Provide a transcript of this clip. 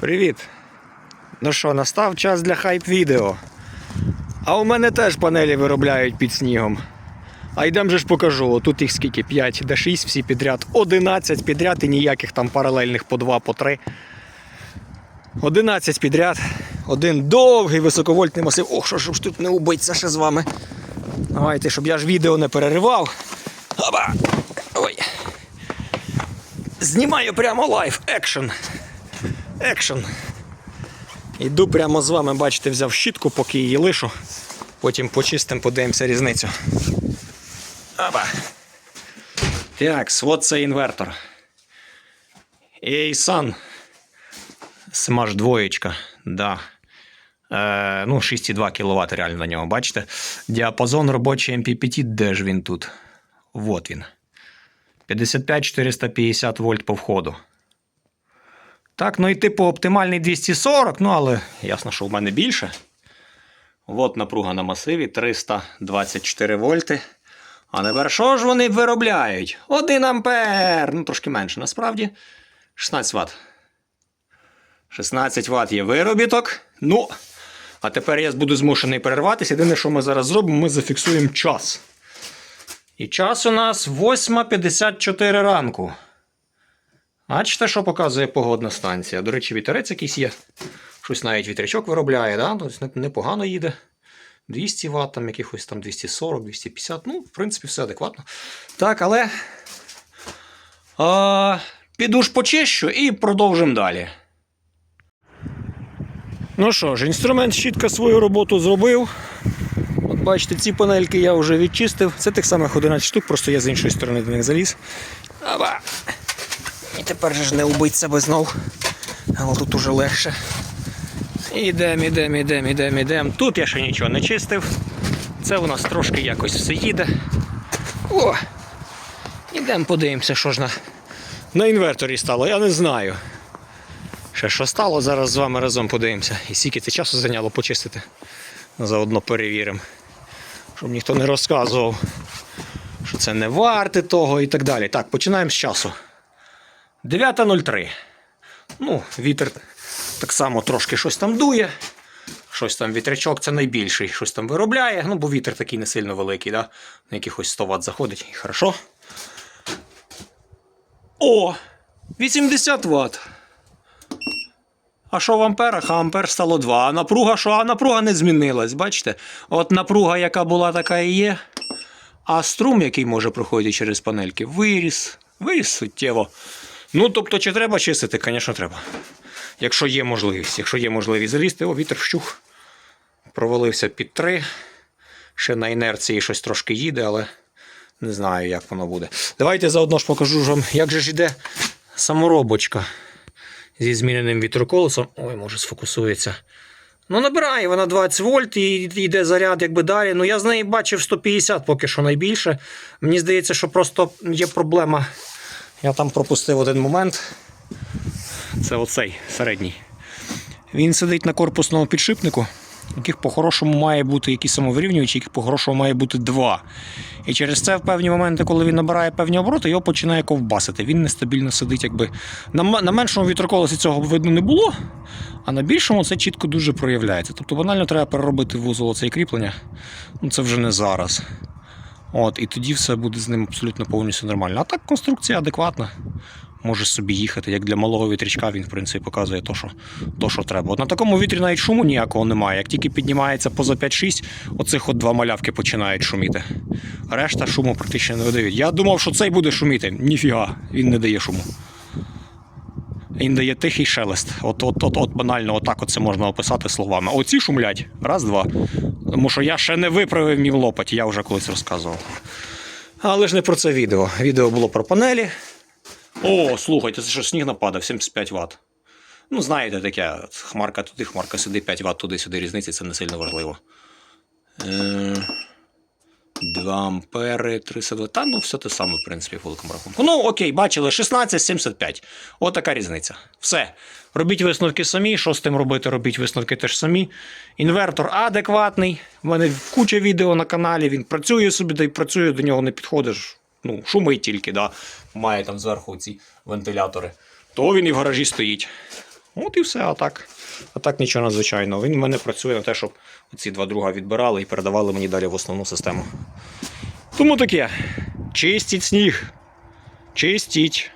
Привіт! Ну що, настав час для хайп відео. А у мене теж панелі виробляють під снігом. А йдем же ж покажу. Тут їх скільки? 5, де 6 всі підряд. 11 підряд і ніяких там паралельних по 2, по 3. 11 підряд. Один довгий високовольтний масив. Ох, що ж тут не убиться ще з вами. Давайте, щоб я ж відео не переривав. Оба! Ой. Знімаю прямо лайв, екшн. Екшн. Іду прямо з вами, бачите, взяв щітку, поки її лишу. Потім почистим, подивимося різницю. Аба. Так, от це інвертор. Ейсан. Смаж двоєчка. Да. Е, ну, 6,2 кВт реально на нього, бачите? Діапазон робочий MPPT, де ж він тут? Вот він. 55-450 вольт по входу. Так, ну і типу оптимальний 240, ну але ясно, що в мене більше. От напруга на масиві 324 вольти. А тепер що ж вони виробляють? 1 ампер! Ну, трошки менше, насправді. 16 Вт. 16 Вт є виробіток. Ну, а тепер я буду змушений перерватися. Єдине, що ми зараз зробимо, ми зафіксуємо час. І час у нас 8.54 ранку. Бачите, що показує погодна станція. До речі, вітерець якийсь є. Щось навіть вітрячок виробляє, да? тобто непогано їде. 200 Вт, там якихось там 240, 250. Ну, в принципі, все адекватно. Так, але. А, піду ж почищу і продовжимо далі. Ну що ж, інструмент щітка свою роботу зробив. От бачите, ці панельки я вже відчистив. Це тих самих 11 штук, просто я з іншої сторони до них заліз. Аба. Тепер же ж не убить себе знов. Але тут уже легше. Ідем, ідем, ідем, ідем, ідем. Тут я ще нічого не чистив. Це у нас трошки якось все їде. О! Ідемо подивимося, що ж на, на інверторі стало, я не знаю. Ще що стало, зараз з вами разом подивимося. І скільки це часу зайняло почистити. Заодно перевіримо. Щоб ніхто не розказував, що це не варте того і так далі. Так, починаємо з часу. 9.03. Ну, вітер так само трошки щось там дує. Щось там вітрячок це найбільший, щось там виробляє. Ну, бо вітер такий не сильно великий, да? на якихось 100 Вт заходить. І хорошо. О! 80 Вт. А що в амперах? А ампер стало 2. А напруга що? А напруга не змінилась, бачите? От напруга, яка була, така і є. А струм, який може проходити через панельки, виріс. Виріс суттєво. Ну, тобто, чи треба чистити? Звісно, треба. Якщо є можливість. Якщо є можливість залізти, о, вітер вщух. Провалився під 3. Ще на інерції щось трошки їде, але не знаю, як воно буде. Давайте заодно ж покажу вам, як же ж іде саморобочка зі зміненим вітроколесом. Ой, може сфокусується. Ну, набирає вона 20 вольт і йде заряд якби далі. Ну, я з неї бачив 150 поки що найбільше. Мені здається, що просто є проблема. Я там пропустив один момент. Це оцей середній. Він сидить на корпусному підшипнику, яких по-хорошому має бути якісь самовирівнювачі, яких по-хорошому має бути два. І через це в певні моменти, коли він набирає певні обороти, його починає ковбасити. Він нестабільно сидить, якби. На, на меншому вітроколесі цього видно не було, а на більшому це чітко дуже проявляється. Тобто банально треба переробити вузол оцей кріплення. Ну це вже не зараз. От, і тоді все буде з ним абсолютно повністю нормально. А так конструкція адекватна. Може собі їхати. Як для малого вітрячка він, в принципі, показує то, що, то, що треба. От на такому вітрі навіть шуму ніякого немає. Як тільки піднімається поза 5-6, оцих от два малявки починають шуміти. Решта шуму практично не видають. Я думав, що цей буде шуміти. Ніфіга, він не дає шуму. Він дає тихий шелест. От, от, от, от банально, отак от це можна описати словами. Оці шумлять. Раз, два. Тому що я ще не виправив мій лопать, я вже колись розказував. Але ж не про це відео. Відео було про панелі. О, слухайте, це що сніг нападав, 75 Вт. Ну, знаєте, таке, хмарка туди, хмарка сюди, 5 Вт туди-сюди різниці, це не сильно важливо. Е, 2 ампери, 32. Та ну все те саме, в принципі, великому рахунку. Ну, окей, бачили, 16,75. Отака різниця. Все. Робіть висновки самі. Що з тим робити? Робіть висновки теж самі. Інвертор адекватний. У мене куча відео на каналі. Він працює собі, да й працює, до нього не підходиш. Ну, шумить тільки, да. має там зверху ці вентилятори. То він і в гаражі стоїть. От і все, а так. А так нічого надзвичайного. Він в мене працює на те, щоб ці два друга відбирали і передавали мені далі в основну систему. Тому таке. Чистіть сніг. Чистіть.